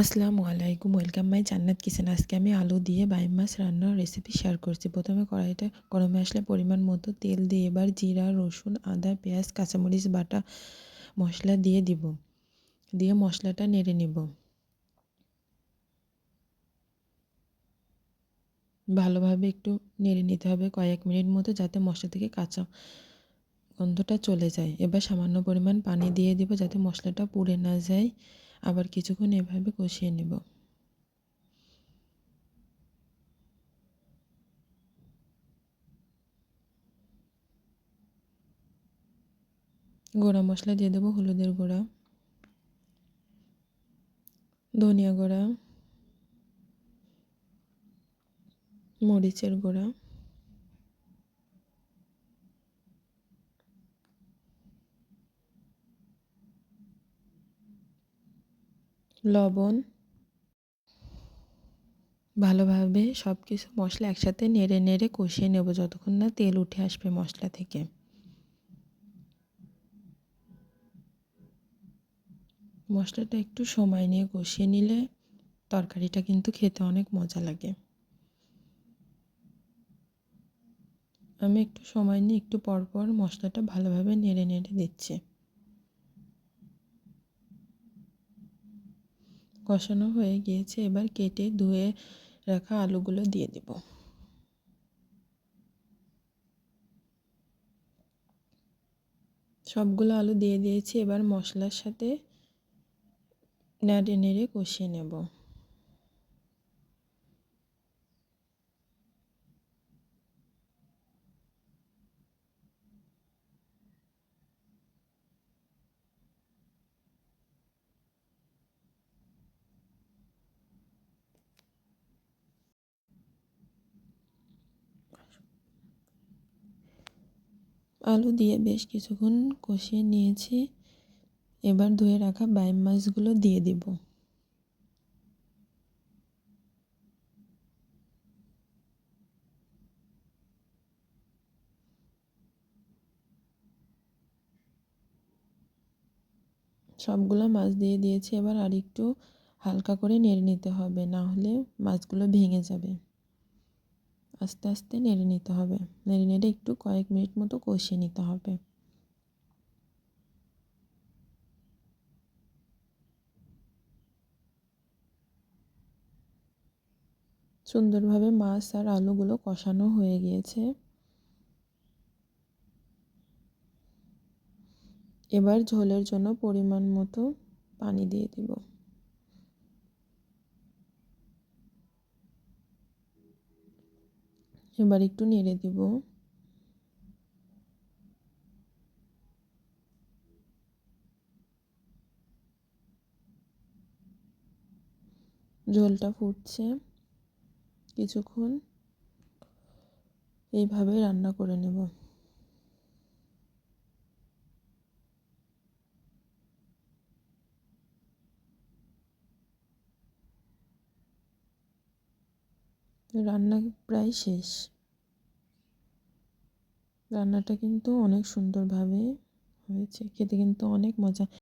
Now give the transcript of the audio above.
আসসালামু আলাইকুম, welcome my জান্নাত কিচেন। আজকে আমি আলু দিয়ে বাইম মাছ রান্নার রেসিপি শেয়ার করছি। প্রথমে কড়াইটা গরমে আসলে পরিমাণ মতো তেল দিয়ে এবার জিরা, রসুন, আদা, পেঁয়াজ, কাঁচামরিচ, বাটা মশলা দিয়ে দিব। দিয়ে মশলাটা নেড়ে নিব। ভালোভাবে একটু নেড়ে নিতে হবে কয়েক মিনিট মতো যাতে মশলা থেকে কাঁচা গন্ধটা চলে যায়। এবার সামান্য পরিমাণ পানি দিয়ে দিব যাতে মশলাটা পুড়ে না যায়। আবার কিছুক্ষণ এভাবে কষিয়ে নেব। গোড়া মশলা দিয়ে দেবো হলুদের গুঁড়া, ধনিয়া গুঁড়া, মরিচের গুঁড়া। লবণ ভালোভাবে সব কিছু মশলা একসাথে নেড়ে নেড়ে কষিয়ে নেব যতক্ষণ না তেল উঠে আসবে মশলা থেকে। মশলাটা একটু সময় নিয়ে কষিয়ে নিলে তরকারিটা কিন্তু খেতে অনেক মজা লাগে। আমি একটু সময় নিয়ে একটু পরপর মশলাটা ভালোভাবে নেড়ে নেড়ে দিচ্ছি। কষানো হয়ে গিয়েছে, এবার কেটে ধুয়ে রাখা আলুগুলো দিয়ে দেব। সবগুলো আলু দিয়ে দিয়েছি, এবার মশলার সাথে নেড়ে নেড়ে কষিয়ে নেব। আলু দিয়ে বেশ কিছুক্ষণ কষিয়ে নিয়েছি। এবার ধুয়ে রাখা বাইম মাছগুলো দিয়ে দিব। সবগুলো মাছ দিয়ে দিয়েছি। এবার আর একটু হালকা করে নেড়ে নিতে হবে, না হলে মাছগুলো ভেঙে যাবে। আস্তে আস্তে নেড়ে নিতে হবে। নেড়ে নেড়ে একটু কয়েক মিনিট মতো কষিয়ে নিতে হবে। সুন্দরভাবে মাছ আর আলুগুলো কষানো হয়ে গিয়েছে। এবার ঝোলের জন্য পরিমাণ মতো পানি দিয়ে দিব। এবার একটু নেড়ে দিব। ঝোলটা ফুটছে। কিছুক্ষণ এইভাবে রান্না করে নেব। রান্না প্রায় শেষ। রান্নাটা কিন্তু অনেক সুন্দরভাবে হয়েছে খেতে কিন্তু অনেক মজা।